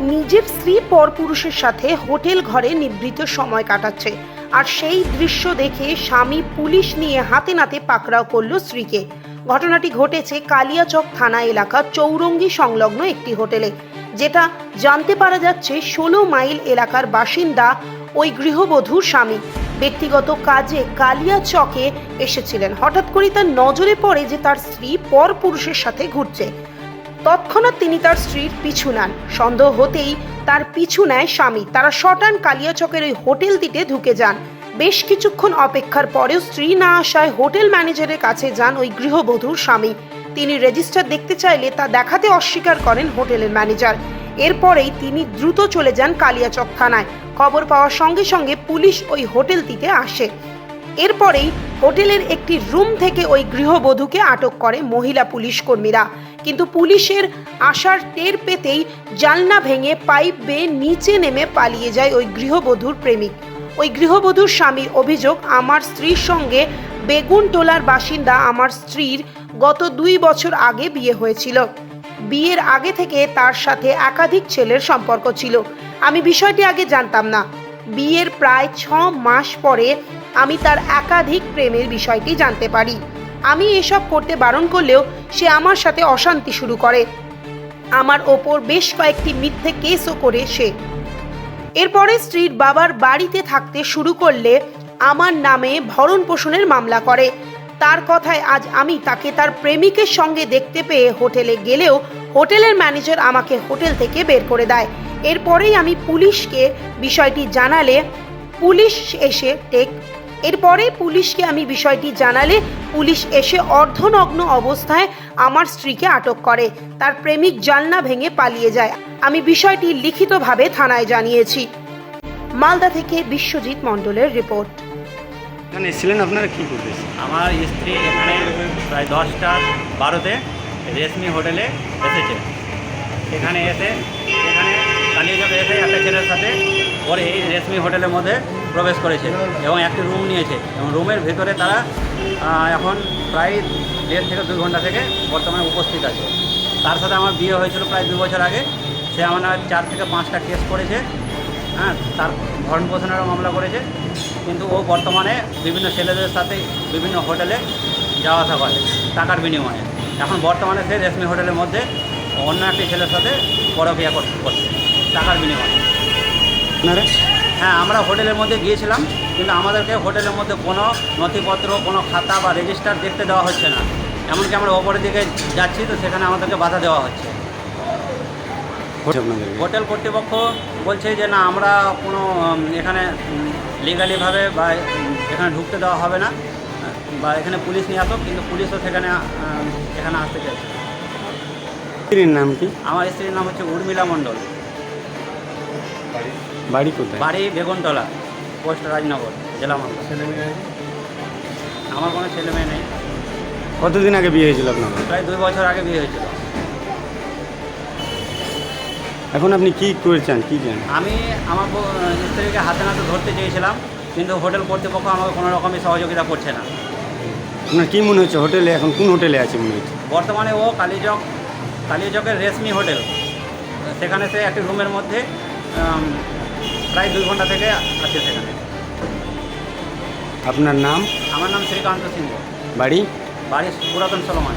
নিজের স্ত্রী পরপুরুষের সাথে হোটেল ঘরে নিভৃত সময় কাটাচ্ছে। আর সেই দৃশ্য দেখে স্বামী পুলিশ নিয়ে হাতে নাতে পাকড়াও করল স্ত্রীকে। ঘটনাটি ঘটেছে কালিয়াচক থানা এলাকা চৌরঙ্গি সংলগ্ন একটি হোটেলে, যেটা জানতে পারা যাচ্ছে ষোলো মাইল এলাকার বাসিন্দা ওই গৃহবধূর স্বামী। ব্যক্তিগত কাজে কালিয়াচকে এসেছিলেন। হঠাৎ করে তার নজরে পড়ে যে তার স্ত্রী পর পুরুষের সাথে ঘুরছে। তৎক্ষণাৎ তিনি তার স্ত্রীর পিছু নেন। সন্দেহ হতেই তার পিছু নেয় স্বামী। তারা শটান কালিয়াচকের ওই হোটেলটিতে ঢুকে যান। বেশ কিছুক্ষণ অপেক্ষার পরেও স্ত্রী না আসায় হোটেল ম্যানেজারের কাছে যান ওই গৃহবধূর স্বামী। তিনি রেজিস্টার দেখতে চাইলে তা দেখাতে অস্বীকার করেন হোটেলের ম্যানেজার। এরপরেই তিনি দ্রুত চলে যান কালিয়াচক থানায়। খবর পাওয়ার সঙ্গে সঙ্গে পুলিশ ওই হোটেলটিতে আসে। এরপরেই হোটেলের একটি রুম থেকে ওই গৃহবধূকে আটক করে মহিলা পুলিশ কর্মীরা। কিন্তু পুলিশের আসার টের পেতেই জালনা ভেঙে পাইপ বেয়ে নিচে নেমে পালিয়ে যায় ওই গৃহবধূর প্রেমিক। ওই গৃহবধূর স্বামীর অভিযোগ, আমার স্ত্রীর সঙ্গে বেগুন বেগুনটোলার বাসিন্দা আমার স্ত্রীর গত দুই বছর আগে বিয়ে হয়েছিল। বিয়ের আগে থেকে তার সাথে একাধিক ছেলের সম্পর্ক ছিল। আমি বিষয়টি আগে জানতাম না। বিয়ের প্রায় ছ মাস পরে আমি তার একাধিক প্রেমের বিষয়টি জানতে পারি। আমি এসব করতে বারণ করলেও সে আমার সাথে অশান্তি শুরু করে। আমার ওপর বেশ কয়েকটি মিথ্যে কেসও করে সে। এরপরে স্ত্রীর বাবার বাড়িতে থাকতে শুরু করলে আমার নামে ভরণ পোষণের মামলা করে। তার কথায় আজ আমি তাকে তার প্রেমিকের সঙ্গে দেখতে পেয়ে হোটেলে গেলেও হোটেলের ম্যানেজার আমাকে হোটেল থেকে বের করে দেয়। এরপরেই আমি পুলিশকে বিষয়টি জানালে পুলিশ এসে টেক এরপরে পুলিশকে আমি বিষয়টি জানালে পুলিশ এসে অর্ধনগ্ন অবস্থায় আমার স্ত্রীকে আটক করে। তার প্রেমিক জালনা ভেঙে পালিয়ে যায়। আমি বিষয়টি লিখিতভাবে থানায় জানিয়েছি। মালদা থেকে বিশ্বজিৎ মণ্ডলের রিপোর্ট। এখানে এসেছিলেন আপনারা? কী করতে আমার স্ত্রী এখানে প্রায় দশটা বারোতে রেশমি হোটেলে এসেছে। এখানে এসে এখানে কালিয়াচকে এসে একটা ছেলের সাথে। ওর এই রেশমি হোটেলের মধ্যে প্রবেশ করেছে এবং একটি রুম নিয়েছে এবং রুমের ভেতরে তারা এখন প্রায় দেড় থেকে দুই ঘণ্টা থেকে বর্তমানে উপস্থিত আছে। তার সাথে আমার বিয়ে হয়েছিল প্রায় দু বছর আগে। সে আমার চার থেকে পাঁচটা কেস করেছে। হ্যাঁ তার ভরণ পোষণেরও মামলা করেছে। কিন্তু ও বর্তমানে বিভিন্ন ছেলেদের সাথে বিভিন্ন হোটেলে যাওয়া আসা করে, টাকার বিনিময়ে। এখন বর্তমানে সে রেশমি হোটেলের মধ্যে অন্য একটি ছেলের সাথে পরকিয়া করছে, টাকার বিনিময়ে। আপনারা? হ্যাঁ আমরা হোটেলের মধ্যে গিয়েছিলাম কিন্তু আমাদেরকে হোটেলের মধ্যে কোনো নথিপত্র কোনো খাতা বা রেজিস্টার দেখতে দেওয়া হচ্ছে না। এমনকি আমরা ওপরের দিকে যাচ্ছি তো সেখানে আমাদেরকে বাধা দেওয়া হচ্ছে। হোটেল কর্তৃপক্ষ বলছে যে না আমরা কোনো এখানে লিগালিভাবে বা এখানে ঢুকতে দেওয়া হবে না বা এখানে পুলিশ নিয়ে আসো কিন্তু পুলিশও সেখানে এখানে আসতে চাইছে স্ত্রীর নাম কি? আমার স্ত্রীর নাম হচ্ছে উর্মিলা মণ্ডল। বাড়ি কোথায়? বাড়ি বেগুনতলা পোস্ট রাজনগর জেলা মালদা আমার কোনো ছেলে মেয়ে নেই। কতদিন আগে বিয়ে হয়েছিল আপনার? প্রায় দুই বছর আগে বিয়ে হয়েছিল। এখন আপনি কি করেছেন কি জানেন? আমি আমার স্ত্রীকে হাতে নাতে ধরতে চেয়েছিলাম কিন্তু হোটেল কর্তৃপক্ষ আমাকে কোনো রকমই সহযোগিতা করছে না। আপনার কী মনে হচ্ছে হোটেলে এখন কোন হোটেলে আছে মনে হচ্ছে? বর্তমানে ও কালীচক কালীচকের রেশমি হোটেল। সেখানে সে একটি রুমের মধ্যে প্রায় দুই ঘণ্টা থেকে আছে সেখানে আপনার নাম? আমার নাম শ্রীকান্ত সিংহ। বাড়ি? বাড়ি পুরাতন সলমান।